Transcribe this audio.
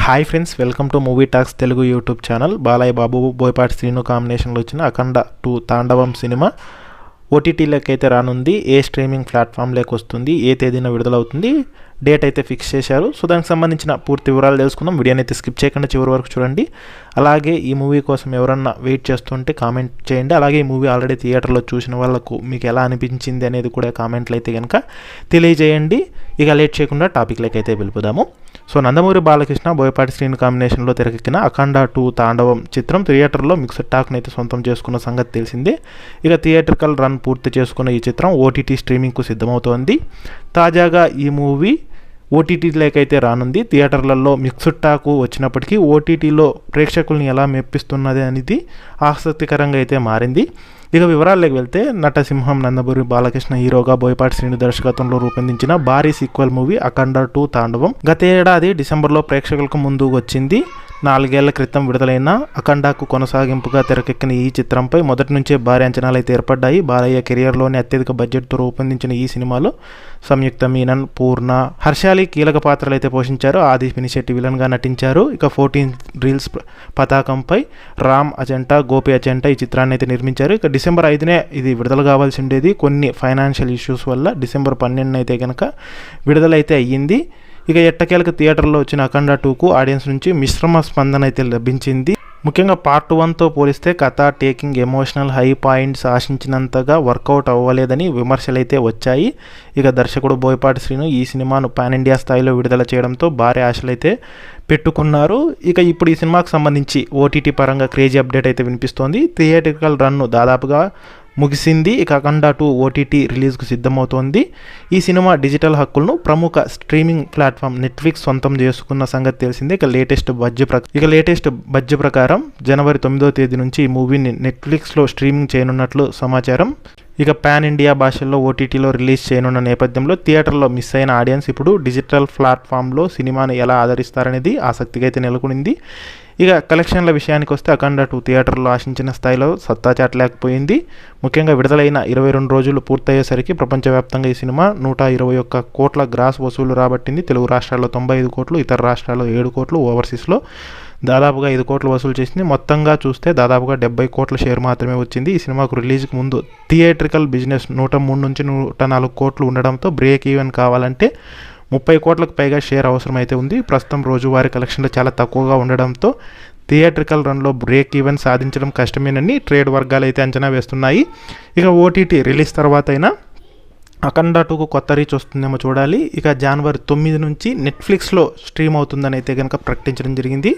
Hi friends welcome to movie talks Telugu YouTube channel Balayya Babu Boyapati Srinu కాంబినేషన్లో వచ్చిన అఖండ two తాండవం cinema ఓటీటీలోకి అయితే రానుంది ఏ స్ట్రీమింగ్ ప్లాట్ఫామ్లోకి వస్తుంది ఏ తేదీన విడుదలవుతుంది డేట్ అయితే ఫిక్స్ చేశారు సో దానికి సంబంధించిన పూర్తి వివరాలు తెలుసుకుందాం వీడియోని అయితే స్కిప్ చేయకుండా చివరి వరకు చూడండి అలాగే ఈ మూవీ కోసం ఎవరన్నా వెయిట్ చేస్తుంటే కామెంట్ చేయండి అలాగే ఈ మూవీ ఆల్రెడీ థియేటర్లో చూసిన వాళ్ళకు మీకు ఎలా అనిపించింది అనేది కూడా కామెంట్లు అయితే కనుక తెలియజేయండి ఇక లేట్ చేయకుండా టాపిక్లోకి అయితే వెళ్ళిపోదాము సో నందమూరి బాలకృష్ణ బోయపాటి శ్రీను కాంబినేషన్లో తెరకెక్కిన అఖండ టూ తాండవం చిత్రం థియేటర్లో మిక్స్డ్ టాక్ని అయితే సొంతం చేసుకున్న సంగతి తెలిసిందే. ఇక థియేటర్కల్ రన్ పూర్తి చేసుకున్న ఈ చిత్రం ఓటీటీ స్ట్రీమింగ్కు సిద్ధమవుతోంది. తాజాగా ఈ మూవీ ఓటీటీలోకైతే రానుంది. థియేటర్లలో మిక్స్డ్ టాకు వచ్చినప్పటికీ ఓటీటీలో ప్రేక్షకుల్ని ఎలా మెప్పిస్తున్నది అనేది ఆసక్తికరంగా అయితే మారింది. ఇక వివరాల్లోకి వెళ్తే నటసింహం నందమూరి బాలకృష్ణ హీరోగా బోయపాటి శ్రీను దర్శకత్వంలో రూపొందించిన భారీ సీక్వెల్ మూవీ అఖండ టూ తాండవం. గత ఏడాది డిసెంబర్లో ప్రేక్షకులకు ముందు వచ్చింది నాలుగేళ్ళ క్రితం విడుదలైన అఖండాకు కొనసాగింపుగా తెరకెక్కిన ఈ చిత్రంపై మొదటి నుంచే భారీ అంచనాలు అయితే ఏర్పడ్డాయి. బాలయ్య కెరియర్లోనే అత్యధిక బడ్జెట్తో రూపొందించిన ఈ సినిమాలో సంయుక్త మీనన్ పూర్ణ హర్షాలి కీలక పాత్రలు అయితే పోషించారు. ఆది పినిశెట్టి విలన్గా నటించారు. ఇక ఫోర్టీన్ రీల్స్ పతాకంపై రామ్ అజంటా గోపి అజంటా ఈ చిత్రాన్ని అయితే నిర్మించారు. ఇక డిసెంబర్ ఐదునే ఇది విడుదల కావాల్సి ఉండేది కొన్ని ఫైనాన్షియల్ ఇష్యూస్ వల్ల డిసెంబర్ పన్నెండున అయితే కనుక విడుదలైతే అయ్యింది. ఇక ఎట్టకేలకు థియేటర్లో వచ్చిన అఖండ టూకు ఆడియన్స్ నుంచి మిశ్రమ స్పందన అయితే లభించింది. ముఖ్యంగా పార్ట్ వన్తో పోలిస్తే కథ టేకింగ్ ఎమోషనల్ హై పాయింట్స్ ఆశించినంతగా వర్కౌట్ అవ్వలేదని విమర్శలైతే వచ్చాయి. ఇక దర్శకుడు బోయపాటి శ్రీను ఈ సినిమాను పాన్ ఇండియా స్థాయిలో విడుదల చేయడంతో భారీ ఆశలైతే పెట్టుకున్నారు. ఇక ఇప్పుడు ఈ సినిమాకు సంబంధించి ఓటీటీ పరంగా క్రేజీ అప్డేట్ అయితే వినిపిస్తోంది. థియేటికల్ రన్ను దాదాపుగా ముగిసింది. ఇక అఖండ టూ ఓటీటీ రిలీజ్కు సిద్ధమవుతోంది. ఈ సినిమా డిజిటల్ హక్కులను ప్రముఖ స్ట్రీమింగ్ ప్లాట్ఫామ్ నెట్ఫ్లిక్స్ సొంతం చేసుకున్న సంగతి తెలిసిందే. ఇక లేటెస్ట్ బడ్జెట్ ప్ర ఇక లేటెస్ట్ బడ్జెట్ ప్రకారం జనవరి తొమ్మిదో తేదీ నుంచి ఈ మూవీని నెట్ఫ్లిక్స్లో స్ట్రీమింగ్ చేయనున్నట్లు సమాచారం. ఇక పాన్ ఇండియా భాషల్లో ఓటీటీలో రిలీజ్ చేయనున్న నేపథ్యంలో థియేటర్లో మిస్ అయిన ఆడియన్స్ ఇప్పుడు డిజిటల్ ప్లాట్ఫామ్లో సినిమాను ఎలా ఆదరిస్తారనేది ఆసక్తిగా అయితే నెలకొనింది. ఇక కలెక్షన్ల విషయానికి వస్తే అఖండ టూ థియేటర్లో ఆశించిన స్థాయిలో సత్తా చాటలేకపోయింది ముఖ్యంగా విడుదలైన ఇరవై రెండు రోజులు పూర్తయ్యేసరికి ప్రపంచవ్యాప్తంగా ఈ సినిమా నూట ఇరవై ఒక్క కోట్ల గ్రాస్ వసూలు రాబట్టింది. తెలుగు రాష్ట్రాల్లో తొంభై ఐదు కోట్లు ఇతర రాష్ట్రాల్లో ఏడు కోట్లు ఓవర్సీస్లో దాదాపుగా ఐదు కోట్లు వసూలు చేసింది. మొత్తంగా చూస్తే దాదాపుగా డెబ్బై కోట్ల షేర్ మాత్రమే వచ్చింది. ఈ సినిమాకు రిలీజ్కి ముందు థియేట్రికల్ బిజినెస్ నూట మూడు నుంచి నూట నాలుగు కోట్లు ఉండడంతో బ్రేక్ ఈవెన్ కావాలంటే ముప్పై కోట్లకు పైగా షేర్ అవసరమైతే ఉంది. ప్రస్తుతం రోజువారీ కలెక్షన్లు చాలా తక్కువగా ఉండడంతో థియేట్రికల్ రన్లో బ్రేక్ ఈవెన్ సాధించడం కష్టమేనని ట్రేడ్ వర్గాలు అయితే అంచనా వేస్తున్నాయి. ఇక ఓటీటీ రిలీజ్ తర్వాత అయినా అఖండ టూకు కొత్త రీచ్ వస్తుందేమో చూడాలి. ఇక జనవరి తొమ్మిది నుంచి నెట్ఫ్లిక్స్లో స్ట్రీమ్ అవుతుందని అయితే కనుక ప్రకటించడం జరిగింది.